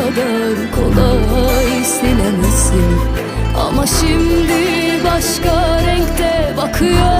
kadar kolay silemezsin Ama şimdi başka renkte bakıyor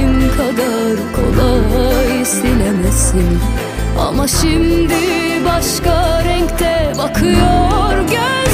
kadar kolay silemesin. Ama şimdi başka renkte bakıyor göz